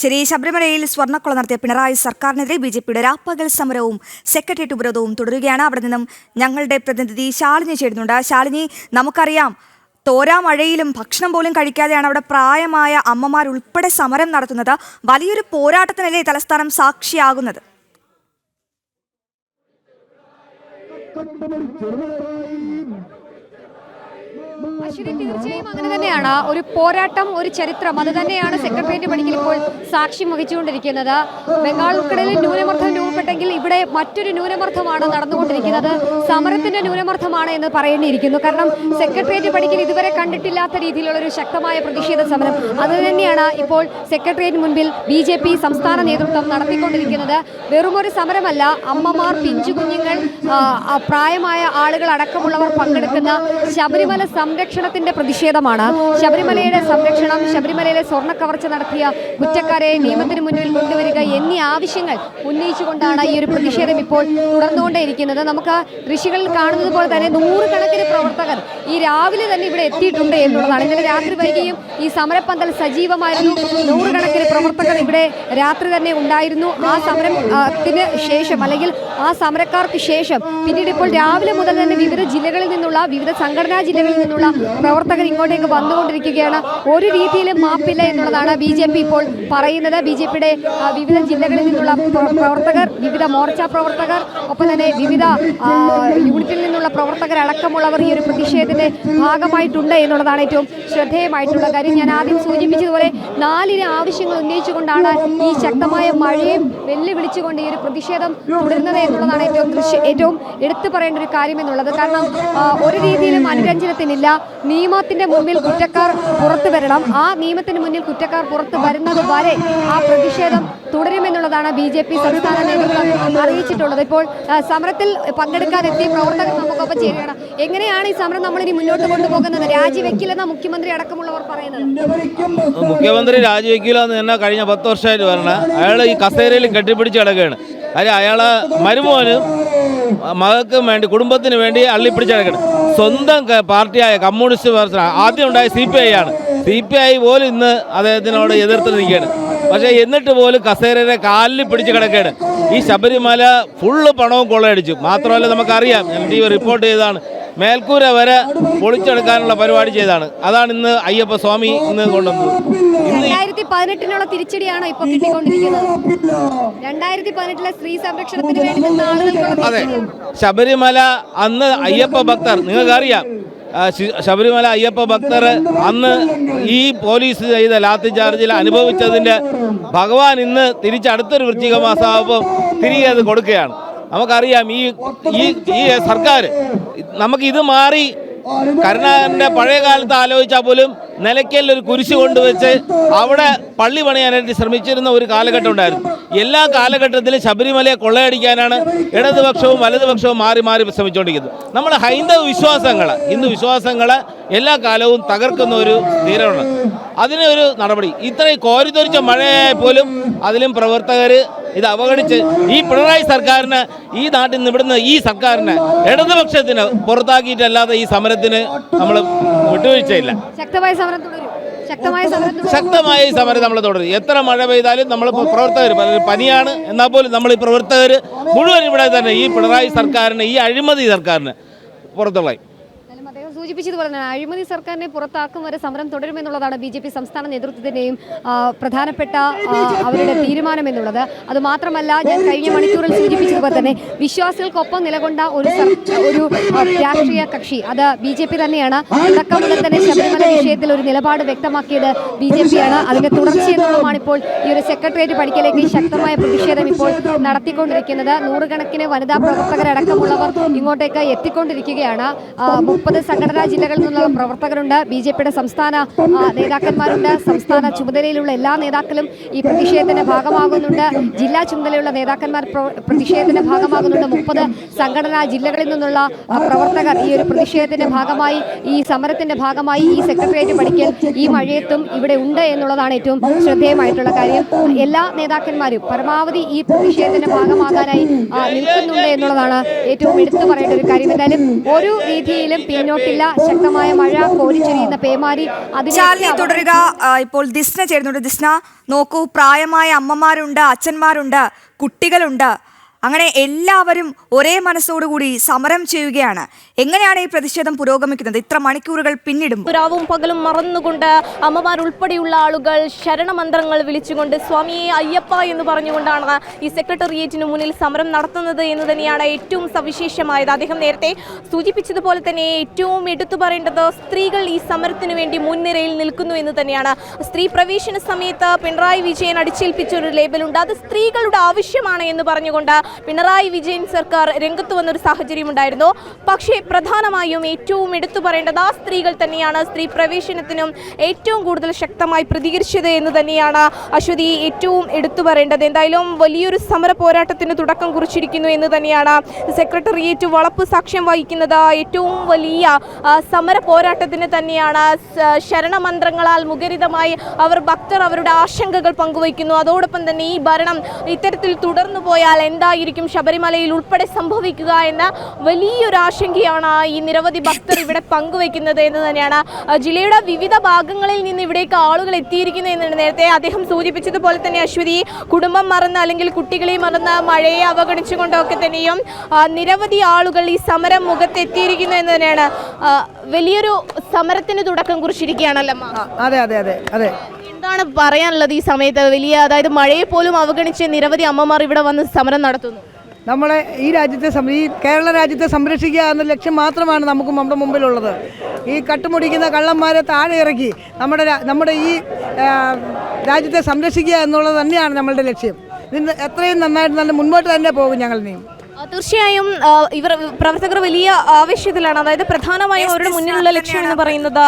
ശരി ശബരിമലയിൽ സ്വർണക്കൊള നടത്തിയ പിണറായി സർക്കാരിനെതിരെ ബി ജെ പിയുടെ രാപ്പകൽ സമരവും സെക്രട്ടേറിയറ്റ് ഉപരോധവും തുടരുകയാണ്. അവിടെ നിന്നും ഞങ്ങളുടെ പ്രതിനിധി ശാലിനി ചേരുന്നുണ്ട്. ശാലിനി നമുക്കറിയാം തോരാ മഴയിലും ഭക്ഷണം പോലും കഴിക്കാതെയാണ് അവിടെ പ്രായമായ അമ്മമാരുൾപ്പെടെ സമരം നടത്തുന്നത്. വലിയൊരു പോരാട്ടത്തിനല്ലേ തലസ്ഥാനം സാക്ഷിയാകുന്നത്? അശ്വിനി തീർച്ചയായും അങ്ങനെ തന്നെയാണ്. ഒരു പോരാട്ടം ഒരു ചരിത്രം അത് തന്നെയാണ് സെക്രട്ടേറിയറ്റ് പണിക്കൽ ഇപ്പോൾ സാക്ഷ്യം വഹിച്ചുകൊണ്ടിരിക്കുന്നത്. ബംഗാൾ ഉൾക്കടലിൽ ന്യൂനമർദ്ദം രൂപപ്പെട്ടെങ്കിൽ ഇവിടെ മറ്റൊരു ന്യൂനമർദ്ദമാണ് നടന്നുകൊണ്ടിരിക്കുന്നത്. സമരത്തിന്റെ ന്യൂനമർദ്ദമാണ് എന്ന് പറയേണ്ടിയിരിക്കുന്നു. കാരണം സെക്രട്ടേറിയറ്റ് പണിക്കൽ ഇതുവരെ കണ്ടിട്ടില്ലാത്ത രീതിയിലുള്ള ഒരു ശക്തമായ പ്രതിഷേധ സമരം. അത് തന്നെയാണ് ഇപ്പോൾ സെക്രട്ടേറിയറ്റ് മുൻപിൽ ബി ജെ പി സംസ്ഥാന നേതൃത്വം നടത്തിക്കൊണ്ടിരിക്കുന്നത്. വെറുമൊരു സമരമല്ല അമ്മമാർ പിഞ്ചു കുഞ്ഞുങ്ങൾ പ്രായമായ ആളുകൾ അടക്കമുള്ളവർ പങ്കെടുക്കുന്ന ശബരിമല സംരക്ഷണത്തിന്റെ പ്രതിഷേധമാണ്. ശബരിമലയുടെ സംരക്ഷണം ശബരിമലയിലെ സ്വർണ കവർച്ച നടത്തിയ കുറ്റക്കാരെ നിയമത്തിന് മുന്നിൽ കൊണ്ടുവരിക എന്നീ ആവശ്യങ്ങൾ ഉന്നയിച്ചുകൊണ്ടാണ് ഈ ഒരു പ്രതിഷേധം ഇപ്പോൾ തുടർന്നുകൊണ്ടേയിരിക്കുന്നത്. നമുക്ക് ഋഷികളിൽ കാണുന്നത് പോലെ തന്നെ നൂറുകണക്കിന് പ്രവർത്തകർ ഈ രാവിലെ തന്നെ ഇവിടെ എത്തിയിട്ടുണ്ട് എന്നുള്ളതാണ്. ഇന്നലെ രാത്രി വൈകിയും ഈ സമരപ്പന്തൽ സജീവമായിരുന്നു. നൂറുകണക്കിന് പ്രവർത്തകർ ഇവിടെ രാത്രി തന്നെ ഉണ്ടായിരുന്നു. ആ സമരത്തിന് ശേഷം അല്ലെങ്കിൽ ആ സമരക്കാർക്ക് ശേഷം പിന്നീട് ഇപ്പോൾ രാവിലെ മുതൽ തന്നെ വിവിധ ജില്ലകളിൽ നിന്നുള്ള വിവിധ സംഘടനാ ജില്ലകളിൽ നിന്നുള്ള പ്രവർത്തകർ ഇങ്ങോട്ടേക്ക് വന്നുകൊണ്ടിരിക്കുകയാണ്. ഒരു രീതിയിലും മാപ്പില്ല എന്നുള്ളതാണ് ബി ജെ പി ഇപ്പോൾ പറയുന്നത്. ബി ജെ പിയുടെ വിവിധ ജില്ലകളിൽ നിന്നുള്ള പ്ര- പ്രവർത്തകർ വിവിധ മോർച്ച പ്രവർത്തകർ ഒപ്പം തന്നെ വിവിധ യൂണിറ്റിൽ നിന്നുള്ള പ്രവർത്തകരടക്കമുള്ളവർ ഈ ഒരു പ്രതിഷേധത്തിന്റെ ഭാഗമായിട്ടുണ്ട് എന്നുള്ളതാണ് ഏറ്റവും ശ്രദ്ധേയമായിട്ടുള്ള കാര്യം. ഞാൻ ആദ്യം സൂചിപ്പിച്ചതുപോലെ നാലിന് ആവശ്യങ്ങൾ ഉന്നയിച്ചുകൊണ്ടാണ് ഈ ശക്തമായ മഴയെ വെല്ലുവിളിച്ചുകൊണ്ട് ഈ ഒരു പ്രതിഷേധം തുടരുന്നത് എന്നുള്ളതാണ് ഏറ്റവും ദൃശ്യ ഏറ്റവും എടുത്തു പറയേണ്ട ഒരു കാര്യം എന്നുള്ളത്. കാരണം ഒരു രീതിയിലും അനുരഞ്ജനത്തിനില്ല. നിയമത്തിന്റെ മുന്നിൽ കുറ്റക്കാർ പുറത്തു വരണം. ആ നിയമത്തിന് മുന്നിൽ കുറ്റക്കാർ പുറത്തു വരുന്നത് വരെ ആ പ്രതിഷേധം തുടരുമെന്നുള്ളതാണ് ബി ജെ പി സംസ്ഥാന നേതൃത്വം അറിയിച്ചിട്ടുള്ളത്. ഇപ്പോൾ സമരത്തിൽ സമരത്തിൽ പങ്കെടുക്കാനെത്തിയ പ്രവർത്തകർ നമുക്കൊപ്പം ചേരുകയാണ്. എങ്ങനെയാണ് ഈ സമരം നമ്മൾ ഇനി മുന്നോട്ട് കൊണ്ടുപോകുന്നത്? രാജിവെക്കില്ലെന്ന മുഖ്യമന്ത്രി അടക്കമുള്ളവർ പറയുന്നത്. മുഖ്യമന്ത്രി രാജിവെക്കില്ല എന്ന് തന്നെ കഴിഞ്ഞ പത്ത് വർഷമായിട്ട് പറഞ്ഞ അയാൾ ഈ കസേരയിൽ കെട്ടിപ്പിടിച്ച് കിടക്കുകയാണ്. കാര്യം അയാളെ മരുമോനും മകൾക്കും വേണ്ടി കുടുംബത്തിന് വേണ്ടി അള്ളിപ്പിടിച്ച് കിടക്കണം സ്വന്തം പാർട്ടിയായ കമ്മ്യൂണിസ്റ്റ് പാർട്ടി ആദ്യം ഉണ്ടായ സി പി ഐ ആണ്. സി പി ഐ പോലും ഇന്ന് അദ്ദേഹത്തിനോട് എതിർത്ത് നിൽക്കുകയാണ് പക്ഷേ എന്നിട്ട് പോലും കസേരയുടെ കാലിൽ പിടിച്ച് കിടക്കുകയാണ്. ഈ ശബരിമല ഫുള്ള് പണവും കൊള്ളയടിച്ചു. മാത്രമല്ല നമുക്കറിയാം ടി വി റിപ്പോർട്ട് ചെയ്തതാണ്. മേൽക്കൂര വരെ പൊളിച്ചെടുക്കാനുള്ള പരിപാടി ചെയ്താണ് അതാണ് ഇന്ന് അയ്യപ്പ സ്വാമി ഇന്ന് കൊണ്ടുവന്നത്. രണ്ടായിരത്തി പതിനെട്ടിനുള്ള തിരിച്ചടിയാണ് ഇപ്പൊ കിട്ടിക്കൊണ്ടിരിക്കുന്നത്? രണ്ടായിരത്തി പതിനെട്ടിലെ സ്ത്രീ സംരക്ഷണത്തിന് വേണ്ടി അതെ. ശബരിമല അന്ന് അയ്യപ്പ ഭക്തർ നിങ്ങൾക്ക് അറിയാം ശബരിമല അയ്യപ്പ ഭക്തർ അന്ന് ഈ പോലീസ് ചെയ്ത ലാത്തി ചാർജിൽ അനുഭവിച്ചതിന്റെ ഭഗവാൻ ഇന്ന് തിരിച്ചടുത്തൊരു വൃശ്ചിക മാസമാകുമ്പോൾ തിരികെ അത് കൊടുക്കുകയാണ്. നമുക്കറിയാം ഈ ഈ ഈ സർക്കാർ നമുക്ക് ഇത് മാറി കരുണാകരന്റെ പഴയ കാലത്ത് ആലോചിച്ചാൽ പോലും നിലയ്ക്കലിൽ ഒരു കുരിശ് കൊണ്ടുവച്ച് അവിടെ പള്ളി പണിയാനായിട്ട് ശ്രമിച്ചിരുന്ന ഒരു കാലഘട്ടം ഉണ്ടായിരുന്നു. എല്ലാ കാലഘട്ടത്തിലും ശബരിമലയെ കൊള്ളയടിക്കാനാണ് ഇടതുപക്ഷവും വലതുപക്ഷവും മാറി മാറി ശ്രമിച്ചുകൊണ്ടിരിക്കുന്നത്. നമ്മുടെ ഹൈന്ദവ വിശ്വാസങ്ങൾ ഹിന്ദു വിശ്വാസങ്ങൾ എല്ലാ കാലവും തകർക്കുന്ന ഒരു തീരമാണ് അതിനൊരു നടപടി. ഇത്രയും കോരിത്തൊരിച്ച മഴയായ പോലും അതിലും പ്രവർത്തകർ ഇത് അവഗണിച്ച് ഈ പിണറായി സർക്കാരിന് ഈ നാട്ടിൽ നിന്ന് ഇവിടുന്ന് ഈ സർക്കാരിന് ഇടതുപക്ഷത്തിന് പുറത്താക്കിയിട്ടല്ലാതെ ഈ സമരത്തിന് നമ്മൾ വിട്ടുവീഴ്ചയില്ല. ശക്തമായ സമരം തുടരും. ശക്തമായ ഈ സമരം നമ്മൾ തുടരും. എത്ര മഴ പെയ്താലും നമ്മൾ പ്രവർത്തകർ പനിയാണ്. എന്നാൽ പോലും നമ്മൾ ഈ പ്രവർത്തകർ മുഴുവൻ ഇവിടെ തന്നെ ഈ പിണറായി സർക്കാരിന് ഈ അഴിമതി സർക്കാരിന് പുറത്തുള്ള എന്നാലും അദ്ദേഹം സൂചിപ്പിച്ചതുപോലെ തന്നെ അഴിമതി സർക്കാരിനെ പുറത്താക്കും വരെ സമരം തുടരുമെന്നുള്ളതാണ് ബി ജെ പി സംസ്ഥാന നേതൃത്വത്തിന്റെയും പ്രധാനപ്പെട്ട അവരുടെ തീരുമാനം എന്നുള്ളത് അത് മാത്രമല്ല ഞാൻ കഴിഞ്ഞ മണിക്കൂറിൽ സൂചിപ്പിച്ചതുപോലെ തന്നെ വിശ്വാസികൾക്കൊപ്പം നിലകൊണ്ട ഒരു ഒരു രാഷ്ട്രീയ കക്ഷി അത് ബി ജെ പി തന്നെയാണ്. തുടക്കം മുതൽ തന്നെ വിഷയത്തിൽ ഒരു നിലപാട് വ്യക്തമാക്കിയത് ബി ജെ പി ആണ്. അതിന്റെ തുടർച്ചയെന്നുള്ളതാണ് ഇപ്പോൾ ഈ ഒരു സെക്രട്ടേറിയറ്റ് പഠിക്കലേക്ക് ശക്തമായ പ്രതിഷേധം ഇപ്പോൾ നടത്തിക്കൊണ്ടിരിക്കുന്നത്. നൂറുകണക്കിന് വനിതാ പ്രവർത്തകരടക്കമുള്ളവർ ഇങ്ങോട്ടേക്ക് എത്തിക്കൊണ്ടിരിക്കുകയാണ്. മുപ്പത് സംഘടനാ ജില്ലകളിൽ നിന്നുള്ള പ്രവർത്തകരുണ്ട്. ബി ജെ പിയുടെ സംസ്ഥാന നേതാക്കന്മാരുണ്ട്. സംസ്ഥാന ചുമതലയിലുള്ള എല്ലാ നേതാക്കളും ഈ പ്രതിഷേധത്തിന്റെ ഭാഗമാകുന്നുണ്ട്. ജില്ലാ ചുമതലയുള്ള നേതാക്കന്മാർ പ്ര- പ്രതിഷേധത്തിന്റെ ഭാഗമാകുന്നുണ്ട്. മുപ്പത് സംഘടനാ ജില്ലകളിൽ നിന്നുള്ള പ്രവർത്തകർ ഈ ഒരു പ്രതിഷേധത്തിന്റെ ഭാഗമായി ഈ സമരത്തിന്റെ ഭാഗമായി ഈ സെക്രട്ടേറിയറ്റ് പഠിക്കൽ ഈ മഴയത്തും ഇവിടെ ഉണ്ട് എന്നുള്ളതാണ് ഏറ്റവും ശ്രദ്ധേയമായിട്ടുള്ള കാര്യം. എല്ലാ നേതാക്കന്മാരും പരമാവധി ഈ വിഷയത്തിന്റെ ഭാഗമാകാനായി നിൽക്കുന്നുണ്ട് എന്നുള്ളതാണ് ഏറ്റവും എടുത്തു പറയേണ്ട ഒരു കാര്യം. എന്തായാലും ഒരു രീതിയിലും പിന്നോട്ടില്ല. ശക്തമായ മഴ കോരിച്ചൊരിയുന്ന പേമാരി അതിനെ തുടരുക. ഇപ്പോൾ ദിസ്ന ചേരുന്നുണ്ട്. ദിസ്ന നോക്കൂ പ്രായമായ അമ്മമാരുണ്ട് അച്ഛന്മാരുണ്ട് കുട്ടികളുണ്ട്. അങ്ങനെ എല്ലാവരും ഒരേ മനസ്സോടുകൂടി സമരം ചെയ്യുകയാണ്. എങ്ങനെയാണ് ഈ പ്രതിഷേധം പുരോഗമിക്കുന്നത്? ഇത്ര മണിക്കൂറുകൾ പിന്നിടും. പുരാവും പകലും മറന്നുകൊണ്ട് അമ്മമാർ ഉൾപ്പെടെയുള്ള ആളുകൾ ശരണമന്ത്രങ്ങൾ വിളിച്ചുകൊണ്ട് സ്വാമിയെ അയ്യപ്പ എന്ന് പറഞ്ഞുകൊണ്ടാണ് ഈ സെക്രട്ടേറിയറ്റിന് മുന്നിൽ സമരം നടത്തുന്നത് എന്ന് തന്നെയാണ് ഏറ്റവും സവിശേഷമായത്. അദ്ദേഹം നേരത്തെ സൂചിപ്പിച്ചതുപോലെ തന്നെ ഏറ്റവും എടുത്തു പറയേണ്ടത് സ്ത്രീകൾ ഈ സമരത്തിന് വേണ്ടി മുൻനിരയിൽ നിൽക്കുന്നു എന്ന് തന്നെയാണ്. സ്ത്രീ പ്രവേശന സമയത്ത് പിണറായി വിജയൻ അടിച്ചേൽപ്പിച്ച ഒരു ലേബലുണ്ട് അത് സ്ത്രീകളുടെ ആവശ്യമാണ് എന്ന് പറഞ്ഞുകൊണ്ട് പിണറായി വിജയൻ സർക്കാർ രംഗത്ത് വന്നൊരു സാഹചര്യം ഉണ്ടായിരുന്നു. പക്ഷേ പ്രധാനമായും ഏറ്റവും എടുത്തു പറയേണ്ടത് ആ സ്ത്രീകൾ തന്നെയാണ്. സ്ത്രീ പ്രവേശനത്തിനും ഏറ്റവും കൂടുതൽ ശക്തമായി പ്രതികരിച്ചത് എന്ന് തന്നെയാണ് അശ്വതി ഏറ്റവും എടുത്തു പറയേണ്ടത്. എന്തായാലും വലിയൊരു സമര പോരാട്ടത്തിന് തുടക്കം കുറിച്ചിരിക്കുന്നു എന്ന് തന്നെയാണ് സെക്രട്ടേറിയറ്റ് വളപ്പ് സാക്ഷ്യം വഹിക്കുന്നത്. ഏറ്റവും വലിയ സമര പോരാട്ടത്തിന് തന്നെയാണ് ശരണമന്ത്രങ്ങളാൽ മുഖരിതമായി അവർ ഭക്തർ അവരുടെ ആശങ്കകൾ പങ്കുവയ്ക്കുന്നു. അതോടൊപ്പം തന്നെ ഈ ഭരണം ഇത്തരത്തിൽ തുടർന്നു പോയാൽ എന്തായിരിക്കും ശബരിമലയിൽ ഉൾപ്പെടെ സംഭവിക്കുക എന്ന വലിയൊരു ആശങ്കയാണ് ഈ നിരവധി ഭക്തർ ഇവിടെ പങ്കുവെക്കുന്നത് എന്ന് തന്നെയാണ്. ജില്ലയുടെ വിവിധ ഭാഗങ്ങളിൽ നിന്ന് ഇവിടേക്ക് ആളുകൾ എത്തിയിരിക്കുന്നു എന്നാണ് നേരത്തെ അദ്ദേഹം സൂചിപ്പിച്ചതുപോലെ തന്നെ അശ്വതി കുടുംബം മറന്ന് അല്ലെങ്കിൽ കുട്ടികളെ മറന്ന് മഴയെ അവഗണിച്ചുകൊണ്ടൊക്കെ തന്നെയും നിരവധി ആളുകൾ ഈ സമരം മുഖത്തെത്തിയിരിക്കുന്നു എന്ന് തന്നെയാണ്. വലിയൊരു സമരത്തിന് തുടക്കം കുറിച്ചിരിക്കുകയാണല്ലോ അതെ അതെ അതെ അതെ. എന്താണ് പറയാനുള്ളത് ഈ സമയത്ത്? വലിയ അതായത് മഴയെ പോലും അവഗണിച്ച് നിരവധി അമ്മമാർ ഇവിടെ വന്ന് സമരം നടത്തുന്നു. നമ്മളെ ഈ രാജ്യത്തെ സം- ഈ കേരള രാജ്യത്തെ സംരക്ഷിക്കുക എന്ന ലക്ഷ്യം മാത്രമാണ് നമുക്ക് നമ്മുടെ മുമ്പിലുള്ളത്. ഈ കട്ടുമുടിക്കുന്ന കള്ളന്മാരെ താഴെ ഇറക്കി നമ്മുടെ നമ്മുടെ ഈ രാജ്യത്തെ സംരക്ഷിക്കുക എന്നുള്ളത് തന്നെയാണ് നമ്മളുടെ ലക്ഷ്യം. ഇതിന് എത്രയും നന്നായിട്ട് നല്ല മുൻപോട്ട് തന്നെ പോകും ഞങ്ങൾ നീ തീർച്ചയായും ഇവർ പ്രവർത്തകർ വലിയ ആവശ്യത്തിലാണ് അതായത് പ്രധാനമായും അവരുടെ മുന്നിലുള്ള ലക്ഷ്യം എന്ന് പറയുന്നത്